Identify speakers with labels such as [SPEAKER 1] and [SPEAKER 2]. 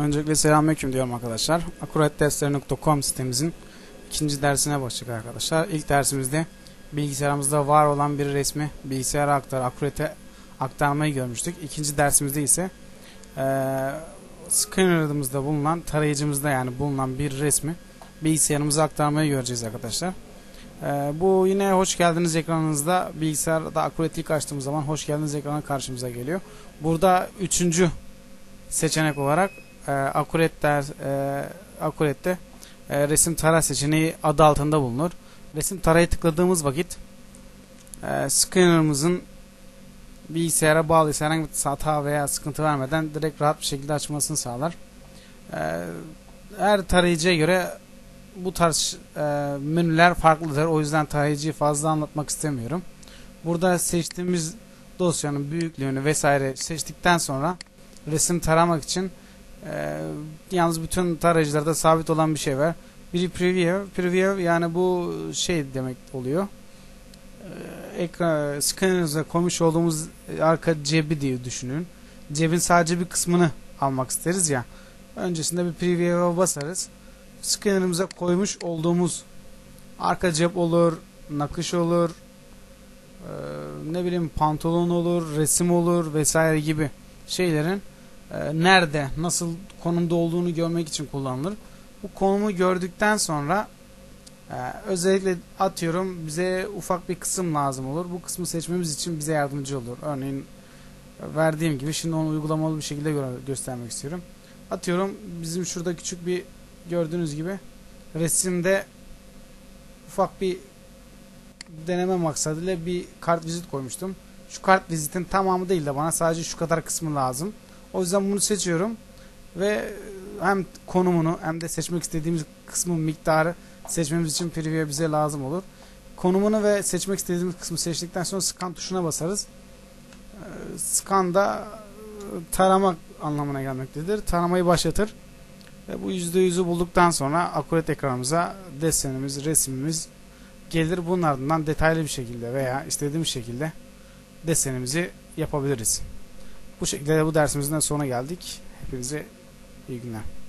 [SPEAKER 1] Öncelikle selamünaleyküm diyorum arkadaşlar. Akuratdersleri.com sitemizin ikinci dersine başladık arkadaşlar. İlk dersimizde bilgisayarımızda var olan bir resmi bilgisayara aktar, akurate aktarmayı görmüştük. İkinci dersimizde ise e, scanner'ımızda bulunan, tarayıcımızda yani bulunan bir resmi bilgisayarımıza aktarmayı göreceğiz arkadaşlar. E, bu yine hoş geldiniz ekranınızda bilgisayarda Accurately ilk açtığımız zaman hoş geldiniz ekranı karşımıza geliyor. Burada üçüncü seçenek olarak e, Accurat der, e, Accurat'te e, resim tara seçeneği adı altında bulunur. Resim tarayı tıkladığımız vakit e, scanner'ımızın bilgisayara bağlıysa herhangi bir hata veya sıkıntı vermeden direkt rahat bir şekilde açmasını sağlar. E, her tarayıcıya göre bu tarz e, menüler farklıdır. O yüzden tarayıcıyı fazla anlatmak istemiyorum. Burada seçtiğimiz dosyanın büyüklüğünü vesaire seçtikten sonra resim taramak için e, yalnız bütün tarayıcılarda sabit olan bir şey var. Biri preview. Preview yani bu şey demek oluyor. E, ekran scanner'ınıza koymuş olduğumuz arka cebi diye düşünün. Cebin sadece bir kısmını almak isteriz ya. Öncesinde bir preview'a basarız. Scanner'ımıza koymuş olduğumuz arka cep olur, nakış olur, e, ne bileyim pantolon olur, resim olur vesaire gibi şeylerin e, nerede, nasıl konumda olduğunu görmek için kullanılır. Bu konumu gördükten sonra e, özellikle atıyorum bize ufak bir kısım lazım olur. Bu kısmı seçmemiz için bize yardımcı olur. Örneğin e, verdiğim gibi şimdi onu uygulamalı bir şekilde gö göstermek istiyorum. Atıyorum bizim şurada küçük bir gördüğünüz gibi resimde ufak bir deneme maksadıyla bir kart vizit koymuştum. Şu kart vizitin tamamı değil de bana sadece şu kadar kısmı lazım. O yüzden bunu seçiyorum ve hem konumunu hem de seçmek istediğimiz kısmın miktarı seçmemiz için preview bize lazım olur. Konumunu ve seçmek istediğimiz kısmı seçtikten sonra scan tuşuna basarız. Scan da tarama anlamına gelmektedir. Taramayı başlatır. Ve bu %100'ü bulduktan sonra akurat ekranımıza desenimiz, resmimiz gelir. Bunun ardından detaylı bir şekilde veya istediğimiz şekilde desenimizi yapabiliriz. Bu şekilde bu dersimizin sonuna geldik. Hepinize iyi günler.